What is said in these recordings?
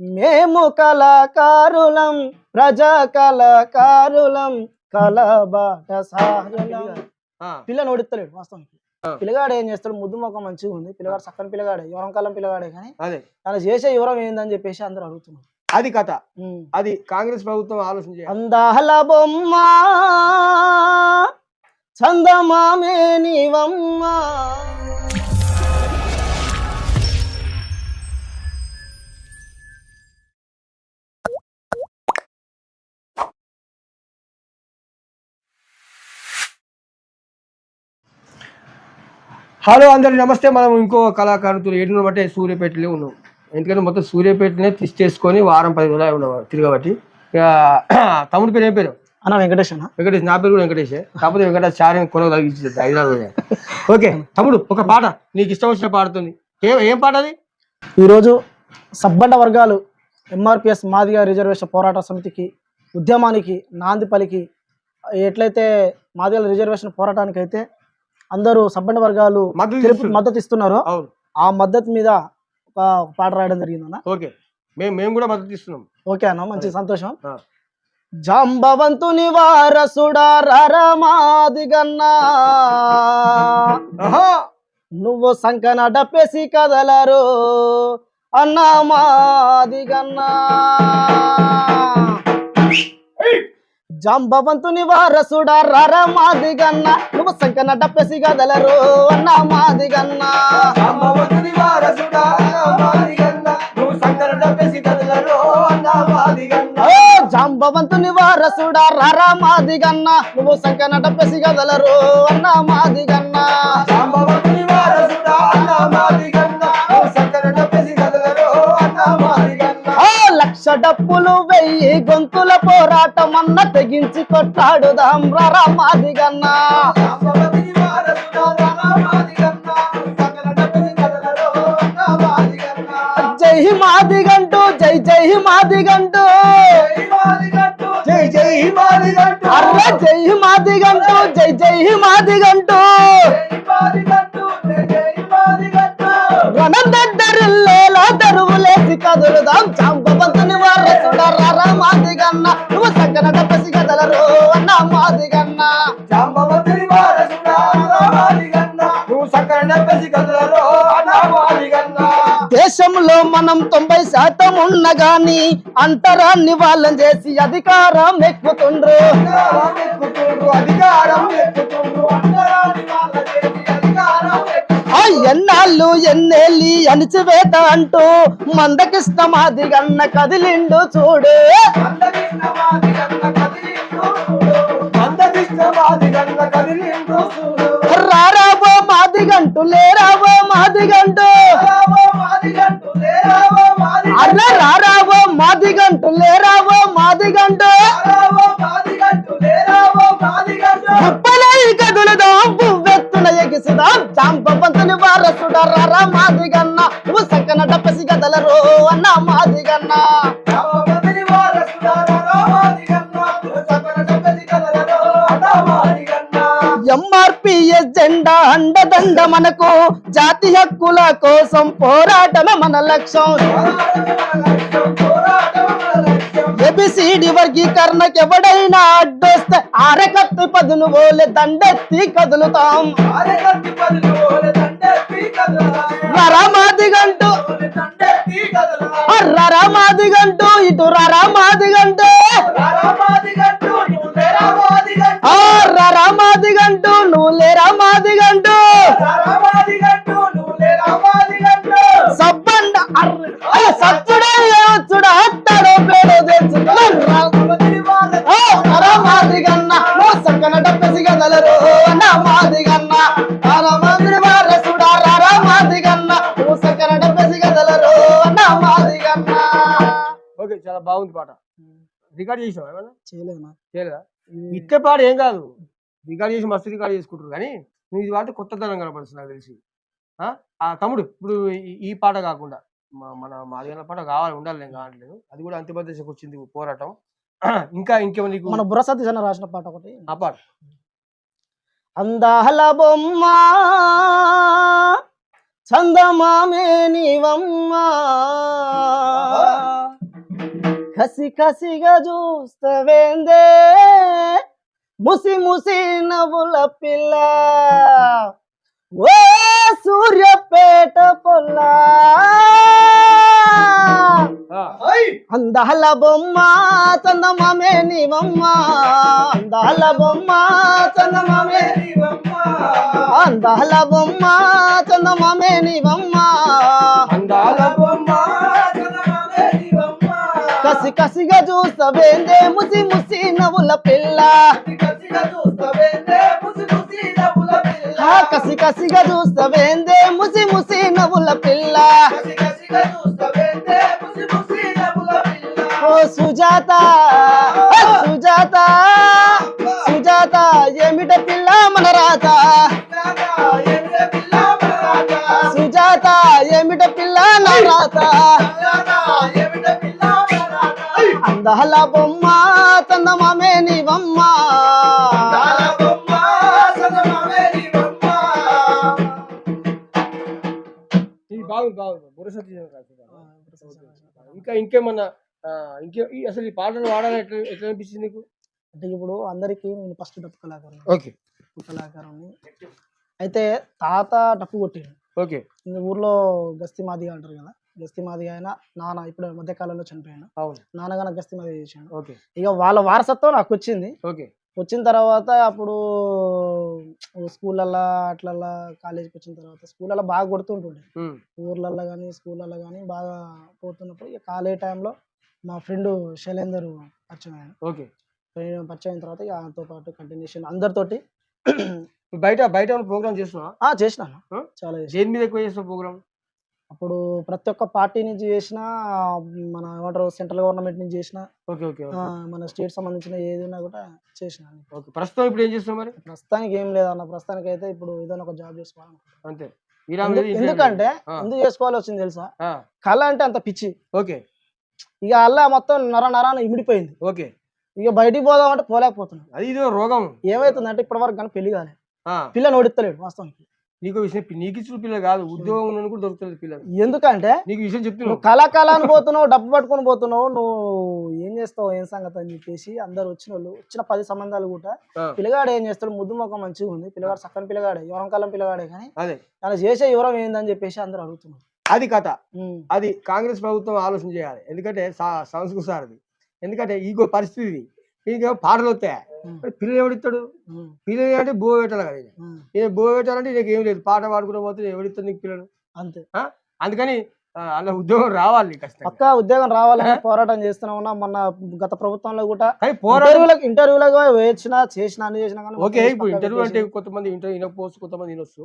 మేము కళాకారులం ప్రజా కళాకారులం కళబాట సారులం పిల్లని ఓడిస్తలేడు వాస్తవానికి. పిల్లగాడు ఏం చేస్తాడు? ముద్దు ముఖం మంచిగా ఉంది. పిల్లగాడు చక్కని పిల్లగాడే యువరం కాలం పిల్లగాడే కానీ అదే. తను చేసే యువరం ఏందని చెప్పేసి అందరూ అడుగుతున్నారు. అది కథ. అది కాంగ్రెస్ ప్రభుత్వం ఆలోచన చేయాలి. అందాల బొమ్మ చందమామే నీవమ్మ. హలో అందరికి నమస్తే. మనం ఇంకో కళాకారుతో ఏడున్న బట్టే సూర్యాపేటలో ఉన్నాం. ఎందుకంటే మొత్తం సూర్యాపేటనే తీసి చేసుకొని వారం పది రోజులు ఉన్నాం తిరగబట్టి. ఇక తమ్ముడి పేరు ఏం పేరు? అన్న వెంకటేష్ అన్న వెంకటేష్. నా పేరు కూడా వెంకటేష్. కాకపోతే వెంకటేష్ చారి తగ్గించింది హైదరాబాద్ ఓకే తమ్ముడు ఒక పాట. నీకు ఇష్టం వచ్చిన పాడుతుంది ఏం ఏం పాట అది? ఈరోజు సబ్బండ వర్గాలు ఎంఆర్పిఎస్ మాదిగ రిజర్వేషన్ పోరాట సమితికి ఉద్యమానికి నాంది పలికి ఎట్లయితే మాదిగల రిజర్వేషన్ పోరాటానికి అయితే అందరూ సబ్బండ వర్గాలు మద్దతు ఇస్తున్నారు. ఆ మద్దతు మీద ఒక పాట రాయడం జరిగిందన్న. ఓకే. మేము మేము కూడా మద్దతు ఇస్తున్నాం. ఓకే అన్న మంచి సంతోషం. జాంబవంతుని వారసుడా రరమాదిగన్నా ఆహా. నువ్వు సంకన డప్పేసి కదలరు అన్నా మాదిగన్నా. జాంబవంతుని వారసుడా రరమాదిగన్నా నువ్వు సంకన డప్పేసి కదలరు అన్నా మాదిగన్నా అమ్మవతుని వారసుడా మాదిగన్న నువ్వు సంకర డబ్బేసి కదలరో అన్న మాదిగన్న జాంబవంతుని వారసుడా రరమాదిగన్నా నువ్వు సంకన డప్పేసి కదలరు అన్నా మాదిగన్నా వెయ్యి గొంతుల పోరాటం అన్న తెగించి కొట్లాడుదాం రరా మాదిగన్నా జై మాదిగంటూ జై జై మాదిగంటూ జై జై జై మాదిగట్టు అర్ర జై మాదిగంటూ జై జై మాదిగంటూ నువ్వు దేశంలో మనం తొంభై శాతం ఉన్న గాని అంతరాన్ని వాళ్ళని చేసి అధికారం ఎక్కుతుండ్రు. అధికారం ఎక్కుతుండ్రు అధికారం ఆ ఎన్నాళ్ళు ఎన్నేళ్ళి అణిచివేత అంటూ మందకిష్ట మాదిగన్న కదిలిండు చూడు. అందరిష్టమాది గన్న రావో మాదిగంటు, లేరావో మాదిగంటు. అర్ర రారాబో మాదిగంటూ. లేరాబో మాదిగంటూ రావో మాదిగంటు, లేరావో మాదిగంటు. ఉప్పలై కదులుదాం పువ్వెత్తున ఎగిసిదాం. చాంపంతుని వారసుడ రరా మాదిగన్న. నువ్వు సక్కన డప్పసి గదలరు అన్న మాదిగన్న. రామపతిని ఎంఆర్పిఎస్ జెండా అండదండ మనకు జాతి హక్కుల కోసం పోరాటమే మన లక్ష్యం. ఎబిసిడి వర్గీకరణకి ఎవడైనా అడ్డొస్తే ఆరకత్తి పదును ఓలే దండెత్తి కదులుతాం. ఆరెగత్తి పదులు ఓలె దండెత్తి బాగుంది పాట. రికార్డ్ చేసావా ఏమన్నా? చేయలేమా చేయలేదా? ఇట్టే పాట ఏం కాదు. రికార్డ్ చేసి మస్తు రికార్డ్ చేసుకుంటారు కానీ నువ్వు ఇది పాట కొత్తదనం కనపడుతుంది నాకు తెలిసి. ఆ? ఆ తమ్ముడు ఇప్పుడు ఈ- పాట కాకుండా మన మాదిగల పాట కావాలి ఉండాలి నేను కావట్లేదు. అది కూడా అంతిమ దశకు వచ్చింది పోరాటం. ఇంకా ఇంకేమో నీకు మన బుర్రసతీష్ అన్న రాసిన పాట ఒకటి. ఆ పాట. అందాల బొమ్మ చందమామే నీవమ్మ. కసి కసిగా చూస్తవేందే ముసి ముసి నవ్వుల పిల్ల ఓ సూర్యపేట పొల్ల అందాల బొమ్మ చందమామే నీవమ్మ అందాల బొమ్మ చందమామే అందాల బొమ్మ చందమామే నీవమ్మ కసి కసిగా చూస్తవేందే? ముసి ముసి నవ్వుల పిల్ల. కసి కసిగా చూస్తవేందే? ముసి ముసి నవ్వుల పిల్ల. ఓ సుజాత సుజాత సుజాత ఏమిట పిల్ల మన రాత? సుజాత ఏమిట పిల్ల నా రాత? అందాల బొమ్మ. చందమామే నీవమ్మ ఇది బాగుంది బాగుంది బుర్రసత్తి ఇంకా ఇంకేమన్నా ఇంకే ఈ అసలు ఈ పాటలు వాడాలని ఎట్లా ఎట్లా అనిపించింది నీకు? అంటే ఇప్పుడు అందరికీ నేను ఫస్ట్ డప్పు కళాకారుని ఓకే. డప్పు కళాకారుని అయితే తాత డప్పు కొట్టిండు. ఓకే. ఈ ఊర్లో గస్తీ మాదిగా అంటారు కదా. గస్తీ మాదిగా అయినా నాన్న ఇప్పుడు మధ్యకాలంలో చనిపోయాను అవును. నాన్నగాన గస్తీ మాదిగా చేశాడు ఓకే. ఇక వాళ్ళ వారసత్వం నాకు వచ్చింది. ఓకే. వచ్చిన తర్వాత అప్పుడు స్కూళ్ళల్లో అట్లల్లా కాలేజీకి వచ్చిన తర్వాత స్కూళ్ళల్లో బాగా కొడుతుంటుండే. ఊర్లల్లో కానీ స్కూళ్ళల్లో కానీ బాగా పోతున్నప్పుడు ఇక కాలేజ్ టైంలో మా ఫ్రెండ్ శైలేందర్ పరిచయం అయ్యాను ఓకే. ఫ్రెండ్ పరిచయం అయిన తర్వాత ఇక ఆయనతో పాటు కంటిన్యూషన్ అందరితోటి బయట బయట ప్రోగ్రామ్ చేస్తున్నావా? ఆ, చేసినాను? చాలా చేసిన దేని మీద ఎక్కువ చేస్తున్నావు ప్రోగ్రామ్ అప్పుడు ప్రతి ఒక్క పార్టీ నుంచి చేసిన మన ఏమంటారు సెంట్రల్ గవర్నమెంట్ నుంచి చేసిన ఓకే ఓకే ఆ, మన స్టేట్ సంబంధించిన ఏదైనా కూడా చేసిన. ఓకే ప్రస్తుతం ఇప్పుడు ఏం చేస్తున్నావు మరి? ప్రస్తుతానికి ఏం లేదన్న ప్రస్తుతానికి అయితే ఇప్పుడు ఏదైనా ఒక జాబ్ చేసుకోవాలనుకుంటున్నాను అంతే. విరామం లేదు, ఎందుకంటే. ఆ, ఎందుకు చేసుకోవాలో వచ్చింది తెలుసా? ఆ, కళ అంటే అంత పిచ్చి. ఓకే. ఇక అల్లా మొత్తం నర నరాన ఇమిడిపోయింది. ఓకే. ఇక బయటికి పోదాం అంటే పోలేకపోతున్నాం. అది ఇదో రోగం. ఏమైతుందంటే ఇప్పటి వరకు కానీ పెళ్ళి కాలే. ఆ, పిల్లని ఓడిస్తలేడు వాస్తవానికి. నీకు విషయం నీకు ఇచ్చిన పిల్ల కాదు ఉద్యోగం ఉన్న కూడా దొరుకుతుంది పిల్లలు. ఎందుకంటే నీకు విషయం నువ్వు చెప్తున్నావు కళ కళ అని పోతున్నావు డబ్బు పట్టుకొని పోతున్నావు నువ్వు ఏం చేస్తావు ఏం సంగతి అని చెప్పేసి అందరు వచ్చిన వాళ్ళు వచ్చిన పది సంబంధాలు కూడా పిల్లగాడు ఏం చేస్తాడు ముద్దు ముఖం మంచిగా ఉంది. పిల్లగాడు చక్కని పిల్లగాడే యువరం కాలం పిల్లగాడే కానీ అదే. అలా చేసే యువరం ఏందని చెప్పేసి అందరు అడుగుతున్నారు. అది కథ. అది కాంగ్రెస్ ప్రభుత్వం ఆలోచన చేయాలి. ఎందుకంటే సంస్కృతి సారది. ఎందుకంటే ఈగో పరిస్థితి దీనికి పాటలు వస్తాయి పిల్లలు ఎవడిస్తాడు? పిల్లలు అంటే బో పెట్టాలి కదా ఈయన. బో పెట్టాలంటే నీకు ఏం లేదు. పాట పాడుకునే పోతే ఎవడిస్తాడు నీకు పిల్లలు? అంతే. అందుకని అలా ఉద్యోగం రావాలి పక్కా ఉద్యోగం రావాలని పోరాటం చేస్తున్నా ఉన్నా మొన్న గత ప్రభుత్వంలో కూడా. కానీ ఇంటర్వ్యూలకు ఇంటర్వ్యూలకు వేసిన చేసిన అన్ని చేసినా కానీ ఓకే ఇప్పుడు ఇంటర్వ్యూ అంటే కొంతమంది ఇంటర్వ్యూ వినకపోవచ్చు కొంతమంది వినొచ్చు.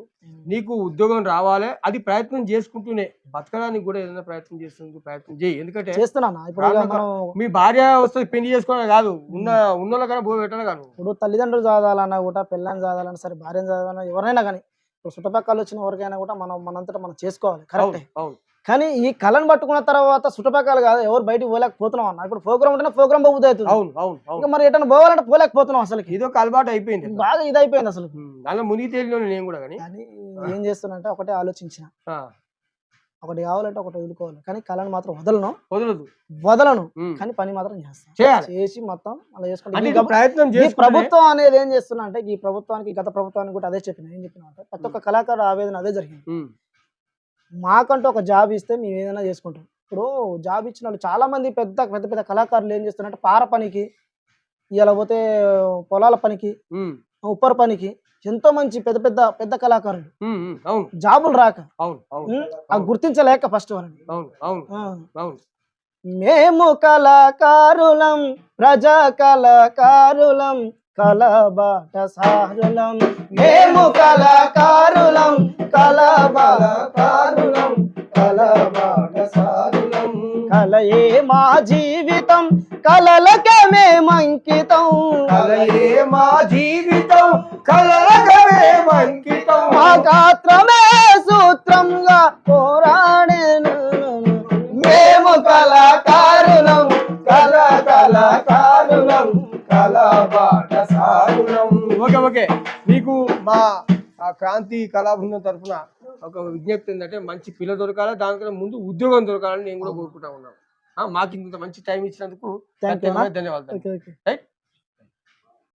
నీకు ఉద్యోగం రావాలి అది ప్రయత్నం చేసుకుంటూనే బతకడానికి కూడా ఏదైనా ప్రయత్నం చేస్తుంది ప్రయత్నం చేయి. ఎందుకంటే చేస్తున్నాను ఇప్పుడు మీ భార్య వస్తుంది పెళ్ళి చేసుకోవడం కాదు ఉన్న ఉన్నోళ్ళకన్నా బో పెట్టాలి కాదు. ఇప్పుడు తల్లిదండ్రులు చదవాలన్నా కూడా పిల్లని చదవాలన్నా సరే భార్యను చదవాలన్నా ఎవరైనా కానీ ఇప్పుడు చుట్టుపక్కల వచ్చిన ఎవరికైనా కూడా మనం మనంతటా మనం చేసుకోవాలి కరెక్టే. అవును. కానీ ఈ కళను పట్టుకున్న తర్వాత చుట్టుపక్కల కాదు ఎవరు బయటికి పోలేకపోతున్నాం అన్న. ఇప్పుడు ప్రోగ్రామ్ ఉంటేనే ప్రోగ్రామ్ పోబుద్ది అవుతుంది. అవును అవును ఇంకా మరి ఎటన్నా పోవాలంటే పోలేకపోతున్నాం అసలు ఇదో ఒక అలవాటు అయిపోయింది. బాగా ఇది అయిపోయింది అసలు దానిలో మునిగి తేలిన నేను కూడా కానీ. ఏం చేస్తున్నా ఒకటే ఆలోచించిన. ఒకటి కావాలంటే ఒకటి వదులుకోవాలి. కానీ కళను మాత్రం వదలను. వదలదు. వదలను. కానీ పని మాత్రం చేస్తాను. చేసి మొత్తం అలా చేసుకుంటాను ప్రయత్నం ఈ ప్రభుత్వం అనేది ఏం చేస్తున్నా అంటే ఈ ప్రభుత్వానికి గత ప్రభుత్వానికి కూడా అదే చెప్పిన. ఏం చెప్పిన అంటే ప్రతి ఒక్క కళాకారు ఆవేదన అదే జరిగింది. మాకంటూ ఒక జాబ్ ఇస్తే మేము ఏదైనా చేసుకుంటాం. ఇప్పుడు జాబ్ ఇచ్చిన వాళ్ళు చాలా మంది పెద్ద పెద్ద పెద్ద కళాకారులు ఏం చేస్తున్నారంటే పార పనికి ఇలా పోతే పొలాల పనికి ఉప్పర్ పనికి ఎంతో మంచి పెద్ద పెద్ద పెద్ద కళాకారులు. జాబులు రాక? ఆ గుర్తించలేక ఫస్ట్ వాళ్ళని. అవును అవును. ఆ. అవును. మేము కళాకారులం ప్రజా కళాకారులం కళబాట సారులం మేము కళాకారులం కళాకారులం కళబాట సారులం కలయే మా జీవితం కలలకే మేమంకితం కలయే మా జీవితం కలలకమే అంకితం. మా గాత్రమే సూత్రంగా క్రాంతి కళా బృందం తరఫున ఒక విజ్ఞప్తి ఏంటంటే మంచి పిల్ల దొరకాలి దానికన్నా ముందు ఉద్యోగం దొరకాలని నేను కూడా కోరుకుంటా ఉన్నాను. ఆ, మాకు ఇంత మంచి టైం ఇచ్చినందుకు ధన్యవాదాలు. రైట్